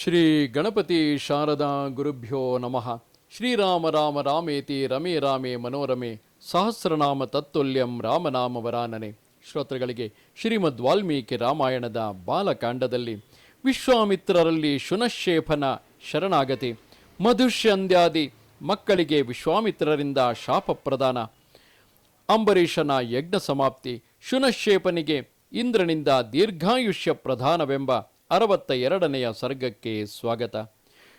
ಶ್ರೀ ಗಣಪತಿ ಶಾರದಾ ಗುರುಭ್ಯೋ ನಮಃ. ಶ್ರೀರಾಮ ರಾಮ ರಾಮೇತಿ ರಮೇ ರಾಮೇ ಮನೋರಮೆ ಸಹಸ್ರನಾಮ ತತ್ತುಲ್ಯಂ ರಾಮನಾಮ ವರಾನನೆ ಶ್ರೋತೃಗಳಿಗೆ ಶ್ರೀಮದ್ ವಾಲ್ಮೀಕಿ ರಾಮಾಯಣದ ಬಾಲಕಾಂಡದಲ್ಲಿ ವಿಶ್ವಾಮಿತ್ರರಲ್ಲಿ ಶುನಶೇಫನ ಶರಣಾಗತಿ, ಮಧುಷ್ಯಂದ್ಯಾದಿ ಮಕ್ಕಳಿಗೆ ವಿಶ್ವಾಮಿತ್ರರಿಂದ ಶಾಪ ಪ್ರದಾನ, ಅಂಬರೀಷನ ಯಜ್ಞ ಸಮಾಪ್ತಿ ಶುನಶೇಪನಿಗೆ ಇಂದ್ರನಿಂದ ದೀರ್ಘಾಯುಷ್ಯ ಪ್ರಧಾನವೆಂಬ ಅರವತ್ತ ಎರಡನೆಯ ಸರ್ಗಕ್ಕೆ ಸ್ವಾಗತ.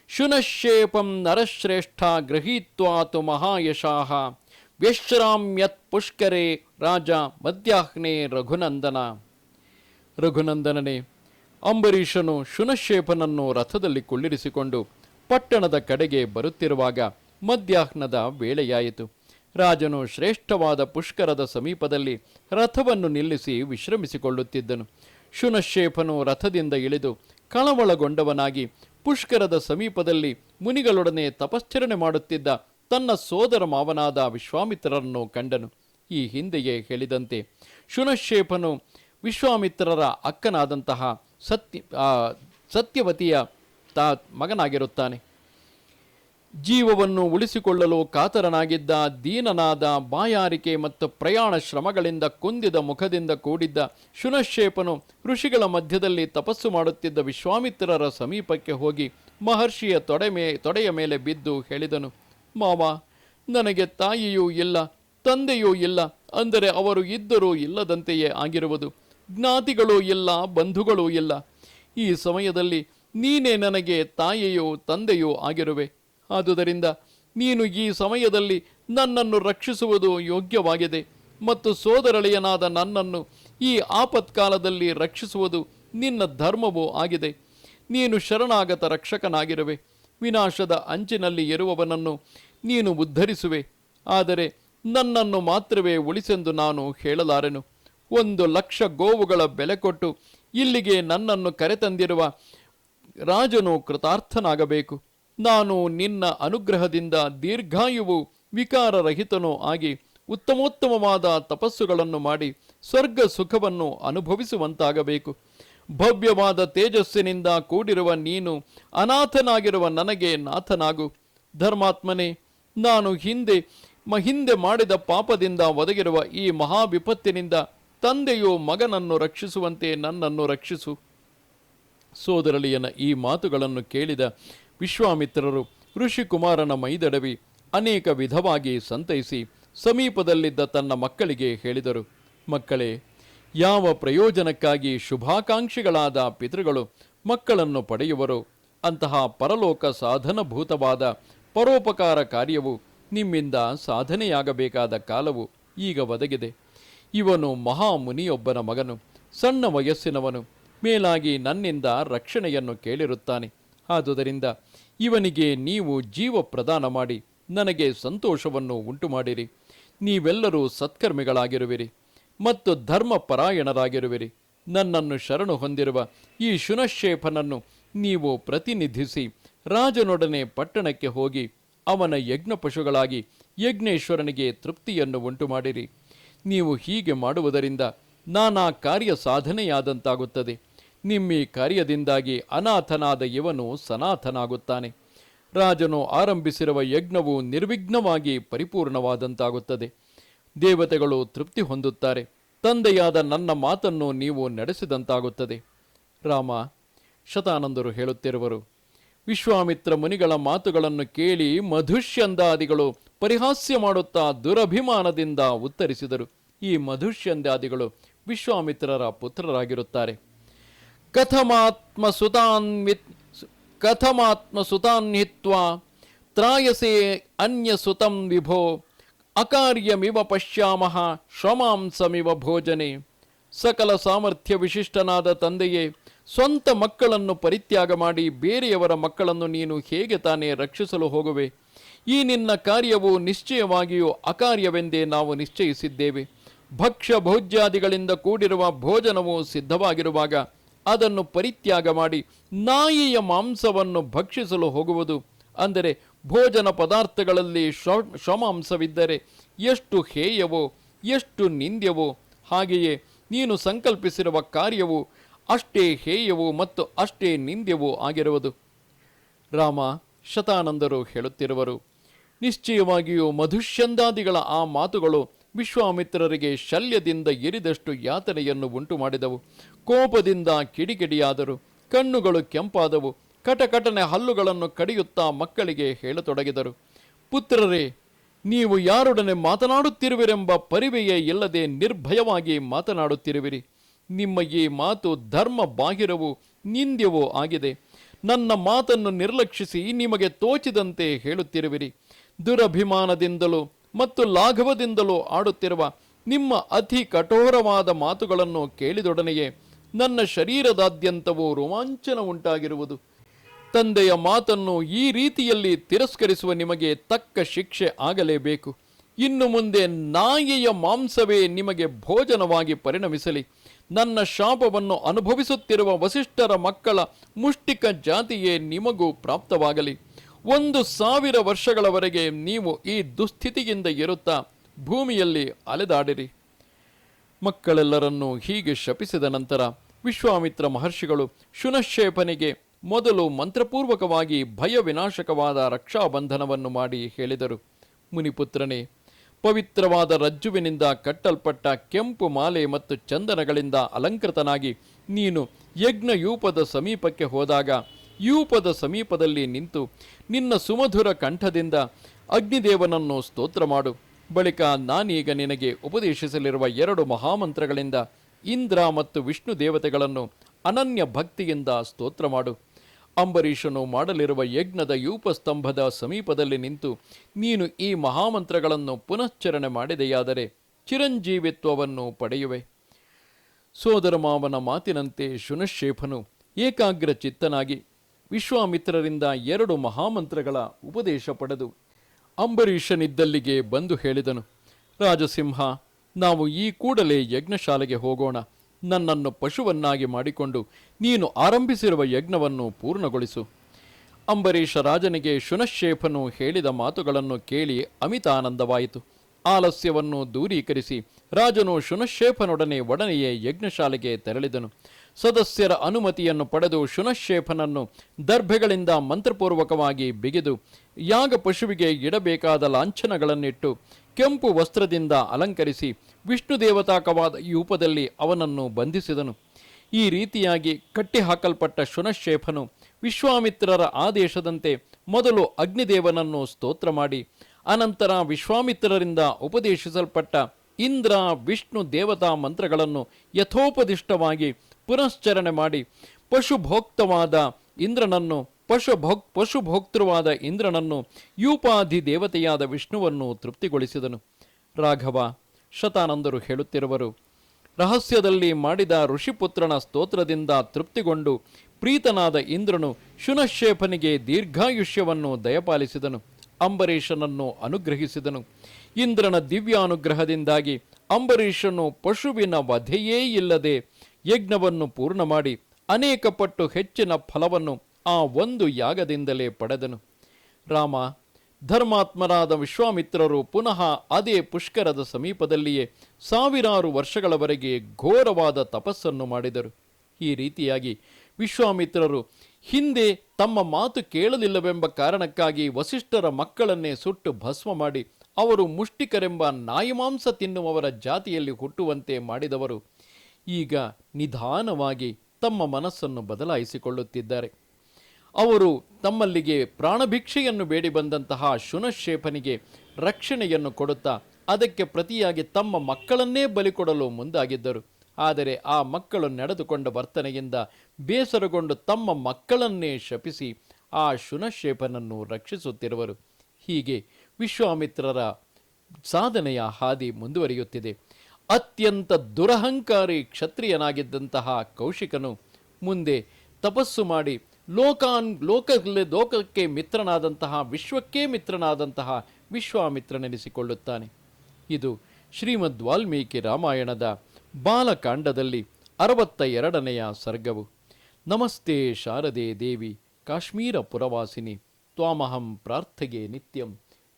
ಶುನಶೇಪಂ ನರಶ್ರೇಷ್ಠ ಗೃಹೀತ್ವಾತು ಮಹಾಯಶಾಹ. ವ್ಯಶ್ರಾಮ್ಯತ್ ಪುಷ್ಕರೇ ರಾಜ ಮಧ್ಯಾಹ್ನೆ ರಘುನಂದನ. ರಘುನಂದನನೇ, ಅಂಬರೀಷನು ಶುನಶೇಪನನ್ನು ರಥದಲ್ಲಿ ಕುಳ್ಳಿರಿಸಿಕೊಂಡು ಪಟ್ಟಣದ ಕಡೆಗೆ ಬರುತ್ತಿರುವಾಗ ಮಧ್ಯಾಹ್ನದ ವೇಳೆಯಾಯಿತು. ರಾಜನು ಶ್ರೇಷ್ಠವಾದ ಪುಷ್ಕರದ ಸಮೀಪದಲ್ಲಿ ರಥವನ್ನು ನಿಲ್ಲಿಸಿ ವಿಶ್ರಮಿಸಿಕೊಳ್ಳುತ್ತಿದ್ದನು. ಶುನಶೇಫನು ರಥದಿಂದ ಇಳಿದು ಕಳವಳಗೊಂಡವನಾಗಿ ಪುಷ್ಕರದ ಸಮೀಪದಲ್ಲಿ ಮುನಿಗಳೊಡನೆ ತಪಶ್ಚರಣೆ ಮಾಡುತ್ತಿದ್ದ ತನ್ನ ಸೋದರ ಮಾವನಾದ ವಿಶ್ವಾಮಿತ್ರರನ್ನು ಕಂಡನು. ಈ ಹಿಂದೆಯೇ ಹೇಳಿದಂತೆ ಶುನಶೇಫನು ವಿಶ್ವಾಮಿತ್ರರ ಅಕ್ಕನಾದಂತಹ ಸತ್ಯ ಸತ್ಯವತಿಯ ತಾ ಮಗನಾಗಿರುತ್ತಾನೆ. ಜೀವವನ್ನು ಉಳಿಸಿಕೊಳ್ಳಲು ಕಾತರನಾಗಿದ್ದ ದೀನನಾದ ಬಾಯಾರಿಕೆ ಮತ್ತು ಪ್ರಯಾಣ ಶ್ರಮಗಳಿಂದ ಕುಂದಿದ ಮುಖದಿಂದ ಕೂಡಿದ್ದ ಶುನಶೇಪನು ಋಷಿಗಳ ಮಧ್ಯದಲ್ಲಿ ತಪಸ್ಸು ಮಾಡುತ್ತಿದ್ದ ವಿಶ್ವಾಮಿತ್ರರ ಸಮೀಪಕ್ಕೆ ಹೋಗಿ ಮಹರ್ಷಿಯ ತೊಡೆ ಮೇ, ತೊಡೆಯ ಮೇಲೆ ಬಿದ್ದು ಹೇಳಿದನು, ಮಾವ, ನನಗೆ ತಾಯಿಯೂ ಇಲ್ಲ, ತಂದೆಯೂ ಇಲ್ಲ, ಅಂದರೆ ಅವರು ಇದ್ದರೂ ಇಲ್ಲದಂತೆಯೇ ಆಗಿರುವುದು. ಜ್ಞಾತಿಗಳೂ ಇಲ್ಲ, ಬಂಧುಗಳೂ ಇಲ್ಲ. ಈ ಸಮಯದಲ್ಲಿ ನೀನೇ ನನಗೆ ತಾಯಿಯೋ ತಂದೆಯೋ ಆಗಿರುವೆ. ಆದುದರಿಂದ ನೀನು ಈ ಸಮಯದಲ್ಲಿ ನನ್ನನ್ನು ರಕ್ಷಿಸುವುದು ಯೋಗ್ಯವಾಗಿದೆ ಮತ್ತು ಸೋದರಳೆಯನಾದ ನನ್ನನ್ನು ಈ ಆಪತ್ಕಾಲದಲ್ಲಿ ರಕ್ಷಿಸುವುದು ನಿನ್ನ ಧರ್ಮವೂ ಆಗಿದೆ. ನೀನು ಶರಣಾಗತ ರಕ್ಷಕನಾಗಿರುವೆ. ವಿನಾಶದ ಅಂಚಿನಲ್ಲಿ ಇರುವವನನ್ನು ನೀನು ಉದ್ಧರಿಸುವೆ. ಆದರೆ ನನ್ನನ್ನು ಮಾತ್ರವೇ ಉಳಿಸೆಂದು ನಾನು ಹೇಳಲಾರೆನು. ಒಂದು ಲಕ್ಷ ಗೋವುಗಳ ಬೆಲೆ ಕೊಟ್ಟು ಇಲ್ಲಿಗೆ ನನ್ನನ್ನು ಕರೆತಂದಿರುವ ರಾಜನು ಕೃತಾರ್ಥನಾಗಬೇಕು. ನಾನು ನಿನ್ನ ಅನುಗ್ರಹದಿಂದ ದೀರ್ಘಾಯುವು ವಿಕಾರರಹಿತನೂ ಆಗಿ ಉತ್ತಮೋತ್ತಮವಾದ ತಪಸ್ಸುಗಳನ್ನು ಮಾಡಿ ಸ್ವರ್ಗ ಸುಖವನ್ನು ಅನುಭವಿಸುವಂತಾಗಬೇಕು. ಭವ್ಯವಾದ ತೇಜಸ್ಸಿನಿಂದ ಕೂಡಿರುವ ನೀನು ಅನಾಥನಾಗಿರುವ ನನಗೆ ನಾಥನಾಗು. ಧರ್ಮಾತ್ಮನೇ, ನಾನು ಹಿಂದೆ ಮ ಹಿಂದೆ ಮಾಡಿದ ಪಾಪದಿಂದ ಒದಗಿರುವ ಈ ಮಹಾ ವಿಪತ್ತಿನಿಂದ ತಂದೆಯು ಮಗನನ್ನು ರಕ್ಷಿಸುವಂತೆ ನನ್ನನ್ನು ರಕ್ಷಿಸು. ಸೋದರಳಿಯನ ಈ ಮಾತುಗಳನ್ನು ಕೇಳಿದ ವಿಶ್ವಾಮಿತ್ರರು ಋಷಿಕುಮಾರನ ಮೈದಡವಿ ಅನೇಕ ವಿಧವಾಗಿ ಸಂತೈಸಿ ಸಮೀಪದಲ್ಲಿದ್ದ ತನ್ನ ಮಕ್ಕಳಿಗೆ ಹೇಳಿದರು. ಮಕ್ಕಳೇ, ಯಾವ ಪ್ರಯೋಜನಕ್ಕಾಗಿ ಶುಭಾಕಾಂಕ್ಷಿಗಳಾದ ಪಿತೃಗಳು ಮಕ್ಕಳನ್ನು ಪಡೆಯುವರು? ಅಂತಹ ಪರಲೋಕ ಸಾಧನಭೂತವಾದ ಪರೋಪಕಾರ ಕಾರ್ಯವು ನಿಮ್ಮಿಂದ ಸಾಧನೆಯಾಗಬೇಕಾದ ಕಾಲವು ಈಗ ಒದಗಿದೆ. ಇವನು ಮಹಾಮುನಿಯೊಬ್ಬನ ಮಗನು, ಸಣ್ಣ ವಯಸ್ಸಿನವನು, ಮೇಲಾಗಿ ನನ್ನಿಂದ ರಕ್ಷಣೆಯನ್ನು ಕೇಳಿರುತ್ತಾನೆ. ಆದುದರಿಂದ ಇವನಿಗೆ ನೀವು ಜೀವ ಪ್ರದಾನ ಮಾಡಿ ನನಗೆ ಸಂತೋಷವನ್ನು ಉಂಟು ಮಾಡಿರಿ ನೀವೆಲ್ಲರೂ ಸತ್ಕರ್ಮಿಗಳಾಗಿರುವಿರಿ ಮತ್ತು ಧರ್ಮಪರಾಯಣರಾಗಿರುವಿರಿ. ನನ್ನನ್ನು ಶರಣು ಹೊಂದಿರುವ ಈ ಶುನಶೇಫನನ್ನು ನೀವು ಪ್ರತಿನಿಧಿಸಿ ರಾಜನೊಡನೆ ಪಟ್ಟಣಕ್ಕೆ ಹೋಗಿ ಅವನ ಯಜ್ಞ ಪಶುಗಳಾಗಿ ಯಜ್ಞೇಶ್ವರನಿಗೆ ತೃಪ್ತಿಯನ್ನು ಉಂಟು ಮಾಡಿರಿ ನೀವು ಹೀಗೆ ಮಾಡುವುದರಿಂದ ನಾನಾ ಕಾರ್ಯ ಸಾಧನೆಯಾದಂತಾಗುತ್ತದೆ ನಿಮ್ಮಿ ಕಾರ್ಯದಿಂದಾಗಿ ಅನಾಥನಾದ ಇವನು ಸನಾಥನಾಗುತ್ತಾನೆ. ರಾಜನು ಆರಂಭಿಸಿರುವ ಯಜ್ಞವು ನಿರ್ವಿಘ್ನವಾಗಿ ಪರಿಪೂರ್ಣವಾದಂತಾಗುತ್ತದೆ. ದೇವತೆಗಳು ತೃಪ್ತಿ ಹೊಂದುತ್ತಾರೆ. ತಂದೆಯಾದ ನನ್ನ ಮಾತನ್ನು ನೀವು ನಡೆಸಿದಂತಾಗುತ್ತದೆ. ರಾಮ ಶತಾನಂದರು ಹೇಳುತ್ತಿರುವರು, ವಿಶ್ವಾಮಿತ್ರ ಮುನಿಗಳ ಮಾತುಗಳನ್ನು ಕೇಳಿ ಮಧುಷ್ಯಂದಾದಿಗಳು ಪರಿಹಾಸ್ಯ ಮಾಡುತ್ತಾ ದುರಭಿಮಾನದಿಂದ ಉತ್ತರಿಸಿದರು. ಈ ಮಧುಷ್ಯಂದಾದಿಗಳು ವಿಶ್ವಾಮಿತ್ರರ ಪುತ್ರರಾಗಿರುತ್ತಾರೆ. ಕಥಮಾತ್ಮ ಸುತಾನ್ವಿತ್ ಕಥಮಾತ್ಮ ಸುತಾನ್ಹಿತ್ವಾ ತ್ರಾಯಸೆ ಅನ್ಯ ಸುತಂ ವಿಭೋ ಅಕಾರ್ಯಮಿವ ಪಶ್ಯಾಮಃ ಶ್ರಮಾಂಸಮಿವ ಭೋಜನೆ. ಸಕಲ ಸಾಮರ್ಥ್ಯ ವಿಶಿಷ್ಟನಾದ ತಂದೆಯೇ, ಸ್ವಂತ ಮಕ್ಕಳನ್ನು ಪರಿತ್ಯಾಗ ಮಾಡಿ ಬೇರೆಯವರ ಮಕ್ಕಳನ್ನು ನೀನು ಹೇಗೆ ತಾನೇ ರಕ್ಷಿಸಲು ಹೋಗುವೆ? ಈ ನಿನ್ನ ಕಾರ್ಯವು ನಿಶ್ಚಯವಾಗಿಯೂ ಅಕಾರ್ಯವೆಂದೇ ನಾವು ನಿಶ್ಚಯಿಸಿದ್ದೇವೆ. ಭಕ್ಷ್ಯ ಭೋಜ್ಯಾದಿಗಳಿಂದ ಕೂಡಿರುವ ಭೋಜನವು ಸಿದ್ಧವಾಗಿರುವಾಗ ಅದನ್ನು ಪರಿತ್ಯಾಗ ಮಾಡಿ ನಾಯಿಯ ಮಾಂಸವನ್ನು ಭಕ್ಷಿಸಲು ಹೋಗುವುದು. ಅಂದರೆ ಭೋಜನ ಪದಾರ್ಥಗಳಲ್ಲಿ ಶೋಮಾಂಸವಿದ್ದರೆ ಎಷ್ಟು ಹೇಯವೋ, ಎಷ್ಟು ನಿಂದ್ಯವೋ, ಹಾಗೆಯೇ ನೀನು ಸಂಕಲ್ಪಿಸಿರುವ ಕಾರ್ಯವು ಅಷ್ಟೇ ಹೇಯವೋ ಮತ್ತು ಅಷ್ಟೇ ನಿಂದ್ಯವೋ ಆಗಿರುವುದು. ರಾಮ ಶತಾನಂದರು ಹೇಳುತ್ತಿರುವರು, ನಿಶ್ಚಯವಾಗಿಯೂ ಮಧುಷ್ಯಂದಾದಿಗಳ ಆ ಮಾತುಗಳು ವಿಶ್ವಾಮಿತ್ರರಿಗೆ ಶಲ್ಯದಿಂದ ಎರಿದಷ್ಟು ಯಾತನೆಯನ್ನು ಉಂಟು ಮಾಡಿದವು ಕೋಪದಿಂದ ಕಿಡಿಕಿಡಿಯಾದರು. ಕಣ್ಣುಗಳು ಕೆಂಪಾದವು. ಕಟಕಟನೆ ಹಲ್ಲುಗಳನ್ನು ಕಡಿಯುತ್ತಾ ಮಕ್ಕಳಿಗೆ ಹೇಳತೊಡಗಿದರು. ಪುತ್ರರೇ, ನೀವು ಯಾರೊಡನೆ ಮಾತನಾಡುತ್ತಿರುವಿರೆಂಬ ಪರಿವೆಯೇ ಇಲ್ಲದೆ ನಿರ್ಭಯವಾಗಿ ಮಾತನಾಡುತ್ತಿರುವಿರಿ. ನಿಮ್ಮ ಈ ಮಾತು ಧರ್ಮ ಬಾಹಿರವೂ ನಿಂದ್ಯವೂ ಆಗಿದೆ. ನನ್ನ ಮಾತನ್ನು ನಿರ್ಲಕ್ಷಿಸಿ ನಿಮಗೆ ತೋಚಿದಂತೆ ಹೇಳುತ್ತಿರುವಿರಿ. ದುರಭಿಮಾನದಿಂದಲೂ ಮತ್ತು ಲಾಘವದಿಂದಲೂ ಆಡುತ್ತಿರುವ ನಿಮ್ಮ ಅತಿ ಕಠೋರವಾದ ಮಾತುಗಳನ್ನು ಕೇಳಿದೊಡನೆಯೇ ನನ್ನ ಶರೀರದಾದ್ಯಂತವೂ ರೋಮಾಂಚನ ಉಂಟಾಗಿರುವುದು. ತಂದೆಯ ಮಾತನ್ನು ಈ ರೀತಿಯಲ್ಲಿ ತಿರಸ್ಕರಿಸುವ ನಿಮಗೆ ತಕ್ಕ ಶಿಕ್ಷೆ ಆಗಲೇಬೇಕು. ಇನ್ನು ಮುಂದೆ ನಾಯಿಯ ಮಾಂಸವೇ ನಿಮಗೆ ಭೋಜನವಾಗಿ ಪರಿಣಮಿಸಲಿ. ನನ್ನ ಶಾಪವನ್ನು ಅನುಭವಿಸುತ್ತಿರುವ ವಸಿಷ್ಠರ ಮಕ್ಕಳ ಮುಷ್ಟಿಕ ಜಾತಿಯೇ ನಿಮಗೂ ಪ್ರಾಪ್ತವಾಗಲಿ. ಒಂದು ಸಾವಿರ ವರ್ಷಗಳವರೆಗೆ ನೀವು ಈ ದುಸ್ಥಿತಿಯಿಂದ ಇರುತ್ತಾ ಭೂಮಿಯಲ್ಲಿ ಅಲೆದಾಡಿರಿ. ಮಕ್ಕಳೆಲ್ಲರನ್ನೂ ಹೀಗೆ ಶಪಿಸಿದ ನಂತರ ವಿಶ್ವಾಮಿತ್ರ ಮಹರ್ಷಿಗಳು ಶುನಶ್ಚೇಪನಿಗೆ ಮೊದಲು ಮಂತ್ರಪೂರ್ವಕವಾಗಿ ಭಯ ವಿನಾಶಕವಾದ ರಕ್ಷಾಬಂಧನವನ್ನು ಮಾಡಿ ಹೇಳಿದರು. ಮುನಿಪುತ್ರನೇ, ಪವಿತ್ರವಾದ ರಜ್ಜುವಿನಿಂದ ಕಟ್ಟಲ್ಪಟ್ಟ ಕೆಂಪು ಮಾಲೆ ಮತ್ತು ಚಂದನಗಳಿಂದ ಅಲಂಕೃತನಾಗಿ ನೀನು ಯಜ್ಞಯೂಪದ ಸಮೀಪಕ್ಕೆ ಹೋದಾಗ ಯೂಪದ ಸಮೀಪದಲ್ಲಿ ನಿಂತು ನಿನ್ನ ಸುಮಧುರ ಕಂಠದಿಂದ ಅಗ್ನಿದೇವನನ್ನು ಸ್ತೋತ್ರ ಮಾಡು. ಬಳಿಕ ನಾನೀಗ ನಿನಗೆ ಉಪದೇಶಿಸಲಿರುವ ಎರಡು ಮಹಾಮಂತ್ರಗಳಿಂದ ಇಂದ್ರ ಮತ್ತು ವಿಷ್ಣು ದೇವತೆಗಳನ್ನು ಅನನ್ಯ ಭಕ್ತಿಯಿಂದ ಸ್ತೋತ್ರ ಮಾಡು. ಅಂಬರೀಷನು ಮಾಡಲಿರುವ ಯಜ್ಞದ ಯೂಪಸ್ತಂಭದ ಸಮೀಪದಲ್ಲಿ ನಿಂತು ನೀನು ಈ ಮಹಾಮಂತ್ರಗಳನ್ನು ಪುನಶ್ಚರಣೆ ಮಾಡಿದೆಯಾದರೆ ಚಿರಂಜೀವಿತ್ವವನ್ನು ಪಡೆಯುವೆ. ಸೋದರ ಮಾವನ ಮಾತಿನಂತೆ ಶುನಶೇಫನು ಏಕಾಗ್ರ ಚಿತ್ತನಾಗಿ ವಿಶ್ವಾಮಿತ್ರರಿಂದ ಎರಡು ಮಹಾಮಂತ್ರಗಳ ಉಪದೇಶ ಪಡೆದು ಅಂಬರೀಷನಿದ್ದಲ್ಲಿಗೆ ಬಂದು ಹೇಳಿದನು, ರಾಜಸಿಂಹ, ನಾವು ಈ ಕೂಡಲೇ ಯಜ್ಞಶಾಲೆಗೆ ಹೋಗೋಣ. ನನ್ನನ್ನು ಪಶುವನ್ನಾಗಿ ಮಾಡಿಕೊಂಡು ನೀನು ಆರಂಭಿಸಿರುವ ಯಜ್ಞವನ್ನು ಪೂರ್ಣಗೊಳಿಸು. ಅಂಬರೀಷ ರಾಜನಿಗೆ ಶುನಶೇಫನು ಹೇಳಿದ ಮಾತುಗಳನ್ನು ಕೇಳಿ ಅಮಿತಾನಂದವಾಯಿತು. ಆಲಸ್ಯವನ್ನು ದೂರೀಕರಿಸಿ ರಾಜನು ಶುನಶೇಫನೊಡನೆ ಒಡನೆಯೇ ಯಜ್ಞಶಾಲೆಗೆ ತೆರಳಿದನು. ಸದಸ್ಯರ ಅನುಮತಿಯನ್ನು ಪಡೆದು ಶುನಶೇಫನನ್ನು ದರ್ಭೆಗಳಿಂದ ಮಂತ್ರಪೂರ್ವಕವಾಗಿ ಬಿಗಿದು ಯಾಗ ಪಶುವಿಗೆ ಇಡಬೇಕಾದ ಲಾಂಛನಗಳನ್ನಿಟ್ಟು ಕೆಂಪು ವಸ್ತ್ರದಿಂದ ಅಲಂಕರಿಸಿ ವಿಷ್ಣು ದೇವತಾಕವಾದ ಯೂಪದಲ್ಲಿ ಅವನನ್ನು ಬಂಧಿಸಿದನು. ಈ ರೀತಿಯಾಗಿ ಕಟ್ಟಿಹಾಕಲ್ಪಟ್ಟ ಶುನಶೇಫನು ವಿಶ್ವಾಮಿತ್ರರ ಆದೇಶದಂತೆ ಮೊದಲು ಅಗ್ನಿದೇವನನ್ನು ಸ್ತೋತ್ರ ಮಾಡಿ, ಅನಂತರ ವಿಶ್ವಾಮಿತ್ರರಿಂದ ಉಪದೇಶಿಸಲ್ಪಟ್ಟ ಇಂದ್ರ, ವಿಷ್ಣು, ದೇವತಾ ಮಂತ್ರಗಳನ್ನು ಯಥೋಪದಿಷ್ಟವಾಗಿ ಪುನಶ್ಚರಣೆ ಮಾಡಿ ಪಶುಭೋಕ್ತವಾದ ಇಂದ್ರನನ್ನು, ಪಶುಭೋಕ್, ಪಶುಭೋಕ್ತೃವಾದ ಇಂದ್ರನನ್ನು ಯೂಪಾಧಿ ದೇವತೆಯಾದ ವಿಷ್ಣುವನ್ನು ತೃಪ್ತಿಗೊಳಿಸಿದನು. ರಾಘವ, ಶತಾನಂದರು ಹೇಳುತ್ತಿರುವರು, ರಹಸ್ಯದಲ್ಲಿ ಮಾಡಿದ ಋಷಿಪುತ್ರನ ಸ್ತೋತ್ರದಿಂದ ತೃಪ್ತಿಗೊಂಡು ಪ್ರೀತನಾದ ಇಂದ್ರನು ಶುನಶೇಪನಿಗೆ ದೀರ್ಘಾಯುಷ್ಯವನ್ನು ದಯಪಾಲಿಸಿದನು. ಅಂಬರೀಷನನ್ನು ಅನುಗ್ರಹಿಸಿದನು. ಇಂದ್ರನ ದಿವ್ಯಾನುಗ್ರಹದಿಂದಾಗಿ ಅಂಬರೀಷನು ಪಶುವಿನ ವಧೆಯೇ ಇಲ್ಲದೆ ಯಜ್ಞವನ್ನು ಪೂರ್ಣ ಮಾಡಿ ಅನೇಕ ಪಟ್ಟು ಹೆಚ್ಚಿನ ಫಲವನ್ನು ಆ ಒಂದು ಯಾಗದಿಂದಲೇ ಪಡೆದನು. ರಾಮ, ಧರ್ಮಾತ್ಮರಾದ ವಿಶ್ವಾಮಿತ್ರರು ಪುನಃ ಅದೇ ಪುಷ್ಕರದ ಸಮೀಪದಲ್ಲಿಯೇ ಸಾವಿರಾರು ವರ್ಷಗಳವರೆಗೆ ಘೋರವಾದ ತಪಸ್ಸನ್ನು ಮಾಡಿದರು. ಈ ರೀತಿಯಾಗಿ ವಿಶ್ವಾಮಿತ್ರರು ಹಿಂದೆ ತಮ್ಮ ಮಾತು ಕೇಳಲಿಲ್ಲವೆಂಬ ಕಾರಣಕ್ಕಾಗಿ ವಸಿಷ್ಠರ ಮಕ್ಕಳನ್ನೇ ಸುಟ್ಟು ಭಸ್ಮ ಮಾಡಿ ಅವರು ಮುಷ್ಟಿಕರೆಂಬ ನಾಯಿಮಾಂಸ ತಿನ್ನುವವರ ಜಾತಿಯಲ್ಲಿ ಹುಟ್ಟುವಂತೆ ಮಾಡಿದವರು ಈಗ ನಿಧಾನವಾಗಿ ತಮ್ಮ ಮನಸ್ಸನ್ನು ಬದಲಾಯಿಸಿಕೊಳ್ಳುತ್ತಿದ್ದಾರೆ. ಅವರು ತಮ್ಮಲ್ಲಿಗೆ ಪ್ರಾಣಭಿಕ್ಷೆಯನ್ನು ಬೇಡಿ ಬಂದಂತಹ ಶುನಶೇಪನಿಗೆ ರಕ್ಷಣೆಯನ್ನು ಕೊಡುತ್ತಾ ಅದಕ್ಕೆ ಪ್ರತಿಯಾಗಿ ತಮ್ಮ ಮಕ್ಕಳನ್ನೇ ಬಲಿಕೊಡಲು ಮುಂದಾಗಿದ್ದರು. ಆದರೆ ಆ ಮಕ್ಕಳು ನಡೆದುಕೊಂಡ ವರ್ತನೆಯಿಂದ ಬೇಸರಗೊಂಡು ತಮ್ಮ ಮಕ್ಕಳನ್ನೇ ಶಪಿಸಿ ಆ ಶುನಶೇಪನನ್ನು ರಕ್ಷಿಸುತ್ತಿರುವರು. ಹೀಗೆ ವಿಶ್ವಾಮಿತ್ರರ ಸಾಧನೆಯ ಹಾದಿ ಮುಂದುವರಿಯುತ್ತಿದೆ. ಅತ್ಯಂತ ದುರಹಂಕಾರಿ ಕ್ಷತ್ರಿಯನಾಗಿದ್ದಂತಹ ಕೌಶಿಕನು ಮುಂದೆ ತಪಸ್ಸು ಮಾಡಿ ಲೋಕಾನ್ ಲೋಕ ಲೋಕಕ್ಕೆ ಮಿತ್ರನಾದಂತಹ ವಿಶ್ವಕ್ಕೆ ಮಿತ್ರನಾದಂತಹ ವಿಶ್ವಾಮಿತ್ರನೆನಿಸಿಕೊಳ್ಳುತ್ತಾನೆ. ಇದು ಶ್ರೀಮದ್ ವಾಲ್ಮೀಕಿ ರಾಮಾಯಣದ ಬಾಲಕಾಂಡದಲ್ಲಿ ಅರವತ್ತ ಎರಡನೆಯ ಸರ್ಗವು. ನಮಸ್ತೆ ಶಾರದೆ ದೇವಿ ಕಾಶ್ಮೀರ ಪುರವಾಸಿನಿ, ತ್ವಾಮಹಂ ಪ್ರಾರ್ಥಗೆ ನಿತ್ಯಂ.